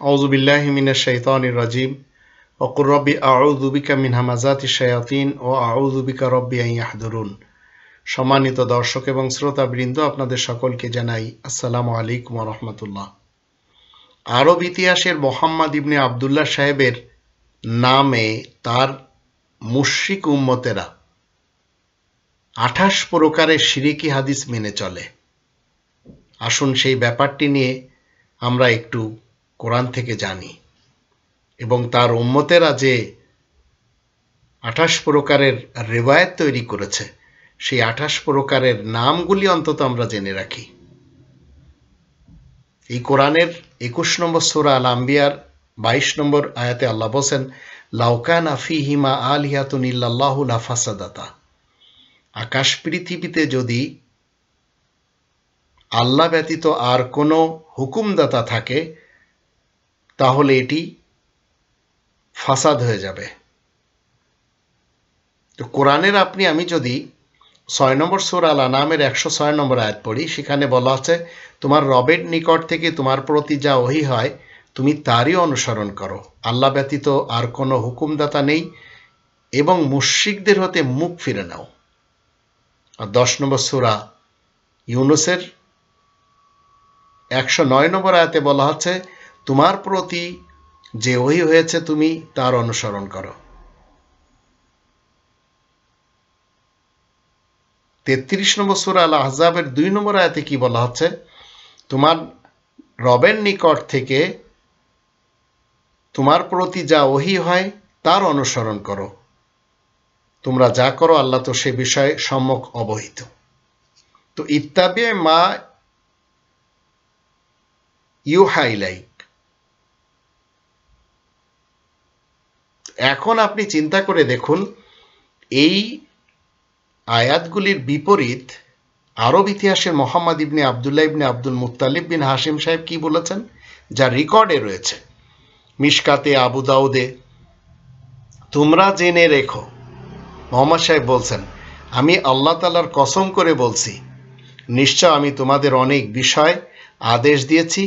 আউজুবিল্লাহমিনের শৈতানির রাজিম। অকুর রব্বি আউজুবিকা মিন হামাজাতি শায়াতিন ও আউজুবিকা রব্বি আইয়াহদরুন সম্মানিত দর্শক এবং শ্রোতাবৃন্দ, আপনাদের সকলকে জানাই আসসালামু আলাইকুম রহমতুল্লাহ। আরব ইতিহাসের মোহাম্মদ ইবনে আবদুল্লাহ সাহেবের নামে তার মুশ্রিক উম্মতেরা আঠাশ প্রকারের সিরিকি হাদিস মেনে চলে। আসুন সেই ব্যাপারটি নিয়ে আমরা একটু কোরআন থেকে জানি। এবং তার উম্মতেরা যে আঠাশ প্রকারের রেবায়ত তৈরি করেছে, সেই আঠাশ প্রকারের নামগুলি অন্তত আমরা জেনে রাখি। এই কোরআনের একুশ নম্বর সোরা আল আম্বিয়ার বাইশ নম্বর আয়াতে আল্লাহ বলছেন লাউকান আল হিয়াতুন ইল্লাহ লাফাসাদাতা। আকাশ পৃথিবীতে যদি আল্লাহ ব্যতীত আর কোনো হুকুমদাতা থাকে তাহলে এটি ফাসাদ হয়ে যাবে। তো কোরআনের আপনি, আমি যদি ছয় নম্বর সুর আল আনামের একশো ছয় নম্বর আয়াত পড়ি, সেখানে বলা আছে, তোমার রবের নিকট থেকে তোমার প্রতি যা ওহি হয়, তুমি তারই অনুসরণ করো। আল্লাহ ব্যতীত আর কোনো হুকুমদাতা নেই এবং মুশ্রিকদের হতে মুখ ফিরে নাও। আর দশ নম্বর সুরা ইউনুসের একশো নয় নম্বর আয়াতে বলা হচ্ছে তোমার প্রতি যে ওই হয়েছে তুমি, তার অনুসরণ করো। তেত্রিশ নম্বর সুরা আল আহজাবের দুই নম্বর আয়াতে কি বলা হচ্ছে? তোমার রবের নিকট থেকে তোমার প্রতি যা ওহি হয়, তার অনুসরণ করো। তোমরা যা করো, আল্লাহ তো সে বিষয়ে সম্যক অবহিত। তো ইত্যাবে মা ইউ এখন আপনি চিন্তা করে দেখুন, এই আয়াতগুলির বিপরীত আরব ইতিহাসের মোহাম্মদ ইবনে আবদুল্লাহ ইবনে আব্দুল মুতালিব বিন হাসিম সাহেব কি বলেছেন? যা রেকর্ডে রয়েছে, মিশকাতে আবু দাউদে, তোমরা জেনে রেখো। মোহাম্মদ সাহেব বলছেন, আমি আল্লাহ তালার কসম করে বলছি, নিশ্চয় আমি তোমাদের অনেক বিষয় আদেশ দিয়েছি,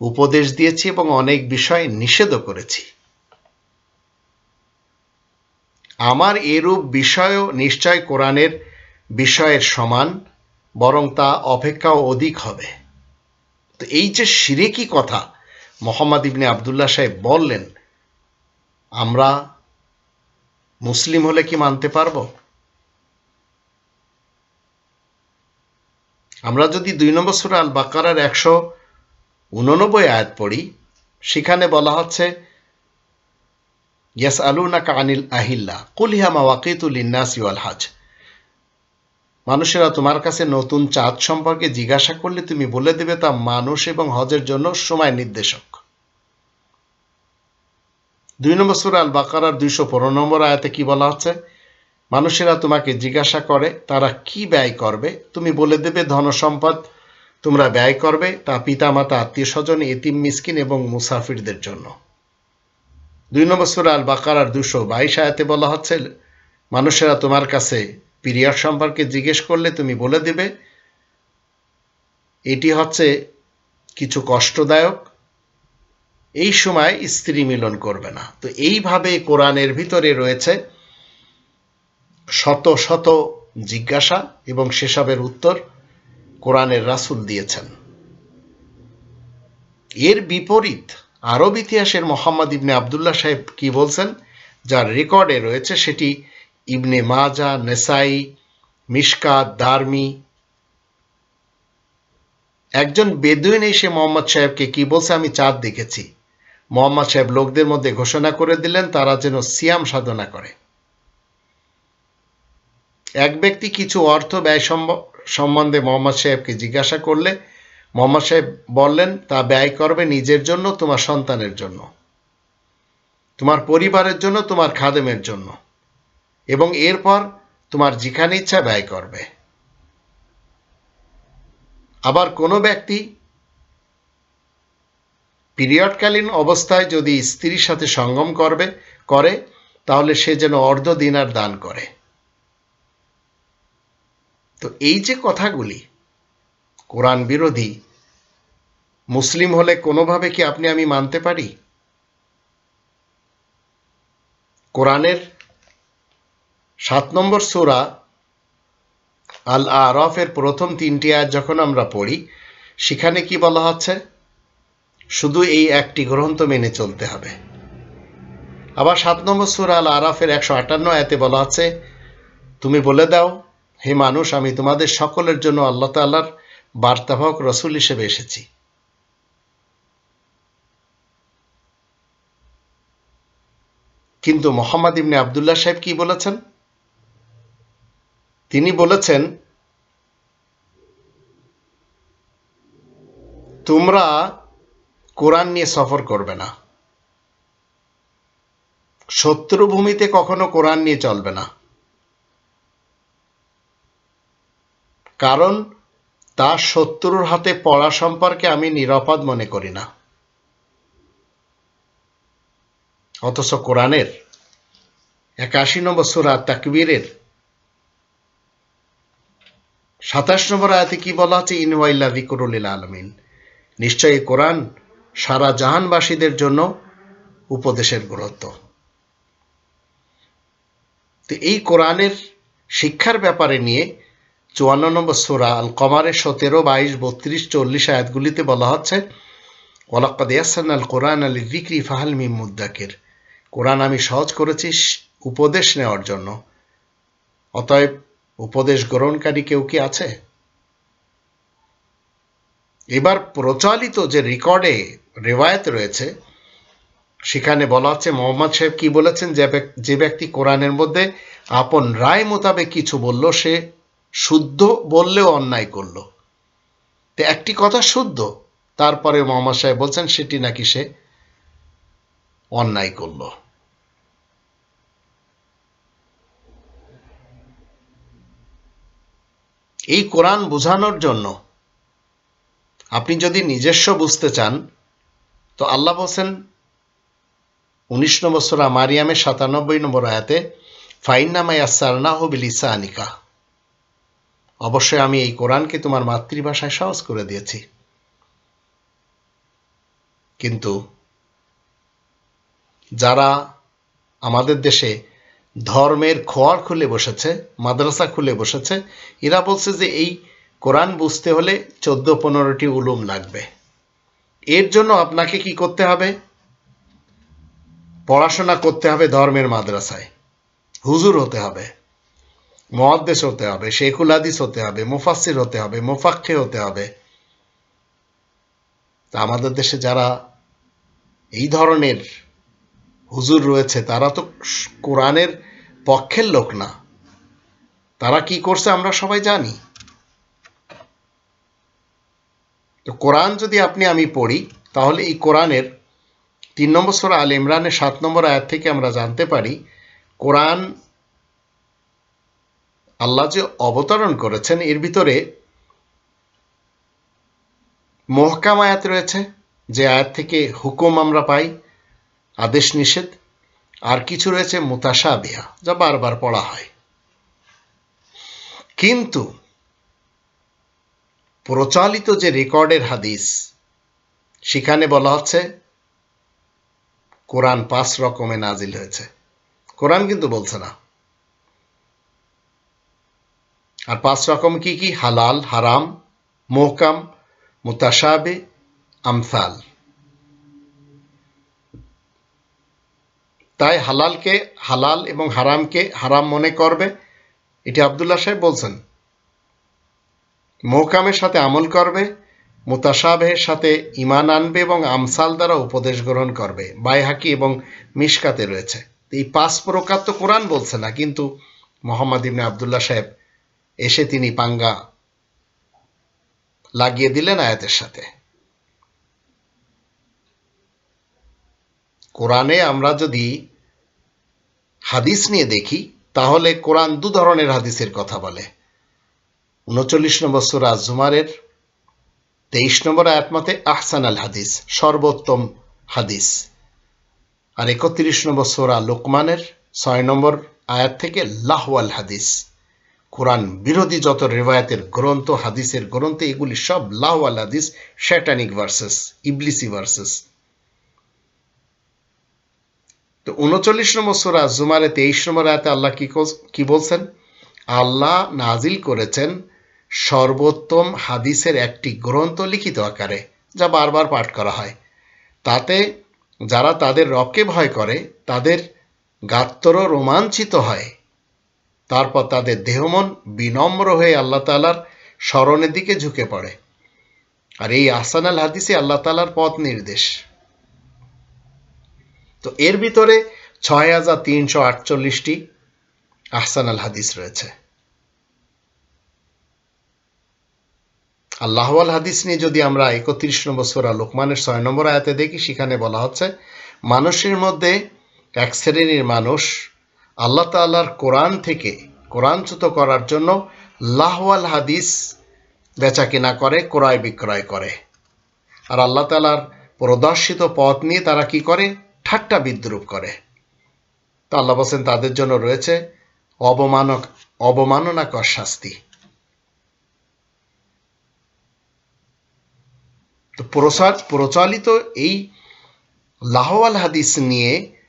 উপদেশ দিয়েছি এবং অনেক বিষয় নিষেধও করেছি। আমার এরূপ বিষয়ও নিশ্চয় কোরআনের বিষয়ের সমান, বরং তা অপেক্ষাও অধিক হবে। তো এই যে সিরেকি কথা মোহাম্মদ ইবনে আবদুল্লাহ সাহেব বললেন, আমরা মুসলিম হলে কি মানতে পারব? আমরা যদি দুই নম্বর সুরা আল বাকারার একশো উননব্বই আয়াত পড়ি, সেখানে বলা হচ্ছে ইয়াস আলুনাকা আনিল আহিল্লা কুলিহা মাওয়াকিতুল ইন্নাস ইউল হাজ। মানুষেরা তোমার কাছে নতুন চাঁদ সম্পর্কে জিজ্ঞাসা করলে তুমি বলে দেবে তা মানুষ এবং হজের জন্য সময় নির্দেশক। দুই নম্বর সুরা আল বাকারার দুইশো পনেরো নম্বর আয়াতে কি বলা হচ্ছে? মানুষেরা তোমাকে জিজ্ঞাসা করে, তারা কি ব্যয় করবে? তুমি বলে দেবে ধনসম্পদ তোমরা ব্যয় করবে, তা পিতামাতা, আত্মীয় স্বজন, এতিম, মিসকিন এবং মুসাফিরদের জন্য। দুই নম্বর সুরা আল বাকারার দুশো বাইশ আয়াতে বলা হচ্ছে, মানুষেরা তোমার কাছে পিরিয়ড সম্পর্কে জিজ্ঞেস করলে তুমি বলে দেবে। এটি হচ্ছে কিছু কষ্টদায়ক। এই সময় স্ত্রী মিলন করবে না। তো এইভাবে কোরআনের ভিতরে রয়েছে শত শত জিজ্ঞাসা এবং সেসবের উত্তর কোরআনের রাসুল দিয়েছেন। এর বিপরীত আরব ইতিহাসের মোহাম্মদ ইবনে আবদুল্লাহ সাহেব কি বলছেন? যার রেকর্ডে রয়েছে সেটি ইবনে মাজা, নেসাই, মিশকাত, দারমি। একজন বেদুইন এসে মোহাম্মদ সাহেবকে কি বলছে? আমি চাঁদ দেখেছি। মোহাম্মদ সাহেব লোকদের মধ্যে ঘোষণা করে দিলেন, তারা যেন সিয়াম সাধনা করে। এক ব্যক্তি কিছু অর্থ ব্যয় সম্বন্ধে মোহাম্মদ সাহেবকে জিজ্ঞাসা করলে মোহাম্মদ সাহেব বললেন, তা ব্যয় করবে নিজের জন্য, তোমার সন্তানের জন্য। তোমার পরিবারের জন্য, তোমার খাদেমের জন্য। এবং এরপর তোমার যেখানে ইচ্ছা ব্যয় করবে। আবার কোনো ব্যক্তি পিরিয়ডকালীন অবস্থায় যদি স্ত্রীর সাথে সঙ্গম করবে, করে, তাহলে সে যেন অর্ধ দিনার দান করে। তো এই যে কথাগুলি কোরআন বিরোধী। মুসলিম হলে কোনোভাবে কি আপনি আমি মানতে পারি? কোরআনের সাত নম্বর সুরা আল আরফের প্রথম তিনটি আয়াত যখন আমরা পড়ি, সেখানে কি বলা হচ্ছে? শুধু এই একটি গ্রন্থ মেনে চলতে হবে। আবার সাত নম্বর সুরা আল আরাফের একশো আটান্ন আয়াতে বলা আছে তুমি বলে দাও, হে মানুষ, আমি তোমাদের সকলের জন্য আল্লাহ তাল্লার বার্তাবাহক রসুল হিসেবে এসেছি। কিন্তু মোহাম্মদ ইবনে আবদুল্লাহ সাহেব কি বলেছেন? তিনি বলেছেন, তোমরা কোরআন নিয়ে সফর করবে না। শত্রু ভূমিতে কখনো কোরআন নিয়ে চলবে না। কারণ তার শত্রুর হাতে পড়া সম্পর্কে আমি নিরাপদ মনে করি না। অথচ কোরআনের একাশি নম্বর সুরা তাকবীরের সাতাশ নম্বর আয়াতে কি বলা আছে? ইনওয়াইল্লা জিকরুল আলমিন। নিশ্চয়ই কোরআন সারা জাহানবাসীদের জন্য উপদেশের গুরুত্ব। তো এই কোরআনের শিক্ষার ব্যাপারে নিয়ে চুয়ান্ন নম্বর সোরা আল কমারের সতেরো, বাইশ, বত্রিশ, চল্লিশ আয়াতগুলিতে বলা হচ্ছে ওলাক্কাদ ইয়াসান আল কোরআন আলী বিক্রি ফাহাল মিম মুদ্দাকের। কোরআন আমি সহজ করেছি উপদেশ নেওয়ার জন্য। অতএব উপদেশ গ্রহণকারী কেউ কি আছে? এবার প্রচলিত যে রেকর্ডে রেওয়ায়ত রয়েছে, সেখানে বলা হচ্ছে, মোহাম্মদ সাহেব কি বলেছেন যে ব্যক্তি কোরআনের মধ্যে আপন রায় মোতাবেক কিছু বলল, সে শুদ্ধ বললেও অন্যায় করল। তো একটি কথা শুদ্ধ, তারপরে মোহাম্মদ সাহেব বলছেন সেটি নাকি সে অন্যায় করল। এই কোরআন বোঝানোর জন্য আপনি যদি নিজস্ব বুঝতে চান, তো আল্লাহ বলছেন উনিশ নম্বর সোরা মারিয়ামের সাতানব্বই নম্বর আয়াতে ফাইন ফাইনামাই আসারনা হবিল আনিকা অবশ্যই আমি এই কোরআনকে তোমার মাতৃভাষায় সহজ করে দিয়েছি। কিন্তু যারা আমাদের দেশে ধর্মের খোয়ার খুলে বসেছে, মাদ্রাসা খুলে বসেছে, এরা বলছে যে এই কোরআন বুঝতে হলে চোদ্দ পনেরোটি উলুম লাগবে। এর জন্য আপনাকে কি করতে হবে? পড়াশোনা করতে হবে ধর্মের মাদ্রাসায়। হুজুর হতে হবে। মহাদ্দেশ হতে হবে শেখুল হাদিস হতে হবে মুফাসির হতে হবে মুফাক্ষে হতে হবে। তা আমাদের দেশে যারা এই ধরনের হুজুর রয়েছে, তারা তো কোরআনের পক্ষের লোক না। তারা কি করছে আমরা সবাই জানি। তো কোরআন যদি আপনি আমি পড়ি, তাহলে এই কোরআনের তিন নম্বর সোরা আল ইমরানের সাত নম্বর আয়াত থেকে আমরা জানতে পারি, কোরআন আল্লাহ যে অবতরণ করেছেন, এর ভিতরে মহকাম আয়াত রয়েছে, যে আয়াত থেকে হুকুম আমরা পাই, আদেশ নিষেধ। আর কিছু রয়েছে মুতাসা বিহা যা বারবার পড়া হয়। কিন্তু প্রচলিত যে রেকর্ডের হাদিস, সেখানে বলা হচ্ছে, কোরআন পাঁচ রকমে নাজিল হয়েছে। কোরআন কিন্তু বলছে না। আর পাঁচ রকম কি কি? হালাল, হারাম, মোহকাম মুতাসাবে আমসাল। তাই হালালকে হালাল এবং হারামকে হারাম মনে করবে, এটি আবদুল্লাহ সাহেব বলছেন। মোহকামের সাথে আমল করবে মুতাসাবেহের সাথে ইমান আনবে এবং আমসাল দ্বারা উপদেশ গ্রহণ করবে, বাইহাকি এবং মিসকাতে রয়েছে। এই পাঁচ প্রকার তো কোরআন বলছে না, কিন্তু মোহাম্মদ ইবনে আবদুল্লাহ সাহেব এসে তিনি পাঙ্গা লাগিয়ে দিলেন আয়াতের সাথে। কোরআনে আমরা যদি হাদিস নিয়ে দেখি, তাহলে কোরআন দু ধরনের হাদিসের কথা বলে। উনচল্লিশ নম্বর সুরা জুমারের তেইশ নম্বর আয়াত মতে আহসান আল হাদিস, সর্বোত্তম হাদিস। আর একত্রিশ নম্বর সোরা লোকমানের ছয় নম্বর আয়াত থেকে লাহওয়াল হাদিস। কোরআন বিরোধী যত রেওয়ায়তের গ্রন্থ, হাদিসের গ্রন্থ, এগুলি সব লাওয়াল হাদিস শ্যাটানিক ভার্সেস ইবলিসি ভার্সেস তো উনচল্লিশ নম্বর সোরা জুমারে তেইশ নম্বর আয়াতে আল্লাহ কি কি বলছেন? আল্লাহ নাজিল করেছেন সর্বোত্তম হাদিসের একটি গ্রন্থ লিখিত আকারে, যা বারবার পাঠ করা হয়। তাতে যারা তাদের রবকে ভয় করে, তাদের গাত্র রোমাঞ্চিত হয়। তারপর তাদের দেহমন বিনম্র হয়ে আল্লাহ তালার স্মরণের দিকে ঝুঁকে পড়ে। আর এই আসান আল হাদিসে আল্লাহ তালার পথ নির্দেশ। তো এর ভিতরে ছয় হাজার তিনশো আটচল্লিশটি আহসান আল হাদিস রয়েছে। আল্লাহ আল হাদিস নিয়ে যদি আমরা একত্রিশ নম্বর সোরা লোকমানের ছয় নম্বর আয়াতে দেখি, সেখানে বলা হচ্ছে, মানুষের মধ্যে এক শ্রেণির মানুষ আল্লাহ তাল্লাহর কোরআন থেকে কোরআনচ্যুত করার জন্য লাহওয়াল হাদিস বেচা কেনা করে, ক্রয় বিক্রয় করে। আর আল্লাহ তালার প্রদর্শিত পথ নিয়ে তারা কি করে? ঠাট্টা বিদ্রুপ করে। তো আল্লাহ বলছেন, তাদের জন্য রয়েছে অবমানক, অবমাননাকর শাস্তি। তো প্রচার প্রচলিত এই লাহওয়াল হাদিস নিয়ে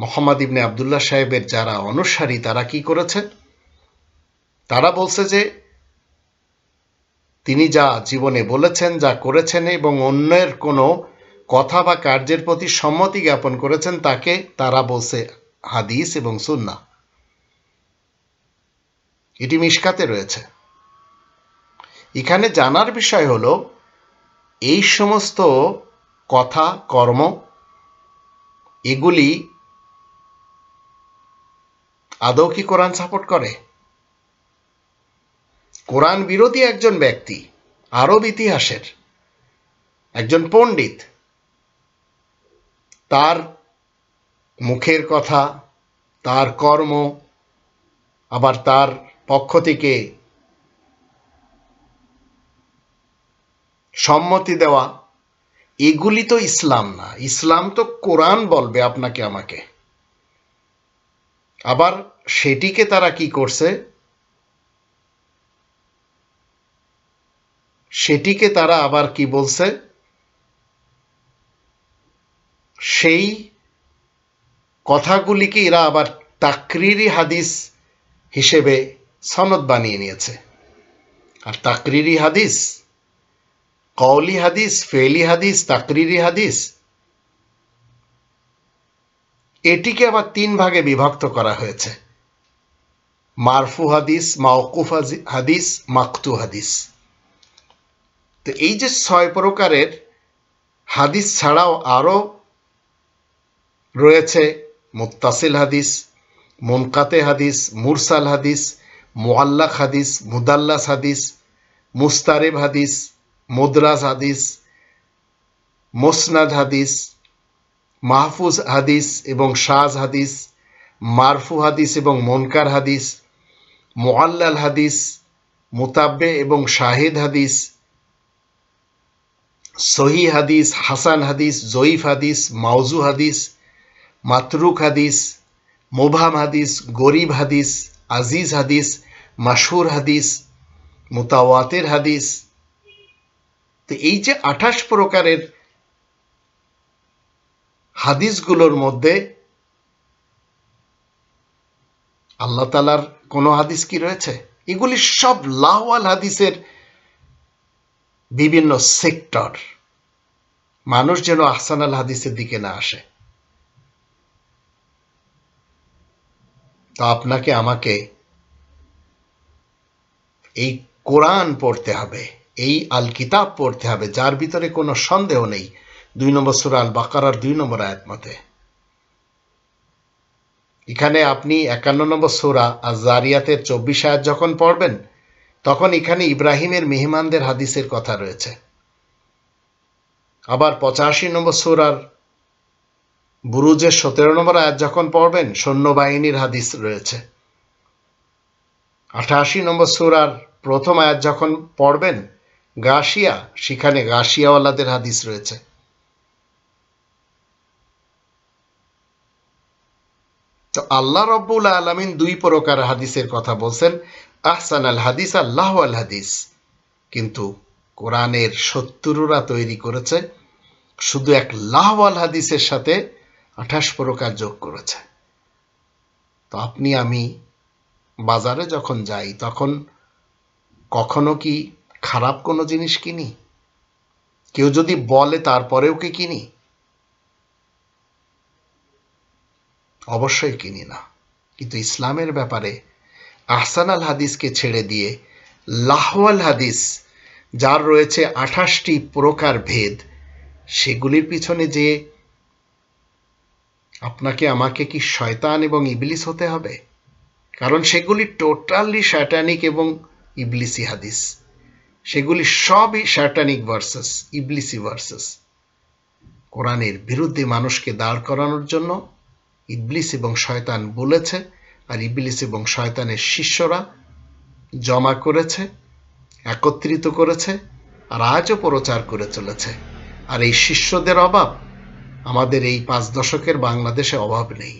মোহাম্মদ ইবনে আবদুল্লাহ সাহেবের যারা অনুসারী, তারা কি করেছে? তারা বলছে যে, তিনি যা জীবনে বলেছেন, যা করেছেন এবং অন্যের কোনো কথা বা কার্যের প্রতি সম্মতি জ্ঞাপন করেছেন, তাকে তারা বলছে হাদিস এবং সুন্না এটি মিসকাতে রয়েছে। এখানে জানার বিষয় হলো, এই সমস্ত কথা, কর্ম, এগুলি আদৌ কি কোরআন সাপোর্ট করে? কোরআন বিরোধী একজন ব্যক্তি, আরব ইতিহাসের, একজন পণ্ডিত, তার মুখের কথা, তার কর্ম, আবার তার পক্ষ থেকে সম্মতি দেওয়া, এগুলি তো ইসলাম না। ইসলাম তো কোরআন বলবে আপনাকে আমাকে। আবার সেটিকে তারা কি করছে? সেটিকে তারা আবার কি বলছে? সেই কথাগুলিকে এরা আবার তাকরিরি হাদিস হিসেবে সনদ বানিয়ে নিয়েছে। আর তাকরিরি হাদিস, কওলি হাদিস, ফেলি হাদিস, তাকরিরি হাদিস, এটিকে আবার তিন ভাগে বিভক্ত করা হয়েছে। মারফু হাদিস, মাওকুফ হাদিস, মাকতু হাদিস। তো এই যে ছয় প্রকারের হাদিস ছাড়াও আরও রয়েছে মুত্তাসিল হাদিস, মুনকাতে হাদিস, মুরসাল হাদিস মোয়াল্লাক হাদিস, মুদাল্লাস হাদিস, মুস্তারেব হাদিস, মুদ্রাজ হাদিস, মোসনাদ হাদিস, মাহফুজ হাদিস এবং শাজ হাদিস, মারফু হাদিস এবং মনকার হাদিস মোয়াল্লাল হাদিস মুতাব্বে এবং শাহিদ হাদিস সহি হাদিস, হাসান হাদিস, জয়ীফ হাদিস মাউজু হাদিস, মাতরুক হাদিস মোভাম হাদিস, গরিব হাদিস, আজিজ হাদিস মাসুর হাদিস, মুতাওয়াতের হাদিস। তো এই যে আঠাশ প্রকারের হাদিসগুলোর মধ্যে আল্লাহ তালার কোনো হাদিস কি রয়েছে? এগুলি সব লাহওয়াল হাদিসের বিভিন্ন সেক্টর। মানুষ যেন আহসান আল হাদিসের দিকে না আসে। তো আপনাকে, আমাকে এই কোরআন পড়তে হবে, এই আল কিতাব পড়তে হবে, যার ভিতরে কোনো সন্দেহ নেই। দুই নম্বর সুরা আল বাকারার দুই নম্বর আয়াত মতে। এখানে আপনি একান্ন নম্বর সুরা আর জারিয়াতের চব্বিশ আয়াত যখন পড়বেন, তখন এখানে ইব্রাহিমের মেহমানদের হাদিসের কথা রয়েছে। আবার পঁচাশি নম্বর সুরার বুরুজের সতেরো নম্বর আয়াত যখন পড়বেন, সৈন্যবাহিনীর হাদিস রয়েছে। আঠাশি নম্বর সুরার প্রথম আয়াত যখন পড়বেন, গাশিয়া, সেখানে গাশিয়াওয়ালাদের হাদিস রয়েছে। তো আল্লাহ রব্বুল আলমিন দুই প্রকার হাদিসের কথা বলছেন। আহসান আল হাদিস, আল্লাহ আল হাদিস। কিন্তু কোরআনের শত্রুরা তৈরি করেছে, শুধু এক লাহওয়াল হাদিসের সাথে আঠাশ প্রকার যোগ করেছে। তো আপনি, আমি বাজারে যখন যাই, তখন কখনো কি খারাপ কোনো জিনিস কিনি? কেউ যদি বলে তারপরেও কি কিনি? অবশ্যই কিনি না। কিন্তু ইসলামের ব্যাপারে আহসান আল হাদিসকে ছেড়ে দিয়ে লাহওয়াল হাদিস, যার রয়েছে আঠাশটি প্রকার ভেদ, সেগুলির পিছনে যে আপনাকে, আমাকে কি শয়তান এবং ইবলিস হতে হবে? কারণ সেগুলি টোটালি শ্যাটানিক এবং ইবলিসি হাদিস। সেগুলি সবই শ্যাটানিক ভার্সেস, ইবলিসি ভার্সেস। কোরআনের বিরুদ্ধে মানুষকে দাঁড় করানোর জন্য ইবলিস এবং শয়তান বলেছে, আর ইবলিস এবং শয়তানের শিষ্যরা জমা করেছে, একত্রিত করেছে, আর আজও প্রচার করে চলেছে। আর এই শিষ্যদের অভাব আমাদের এই পাঁচ দশকের বাংলাদেশে অভাব নেই।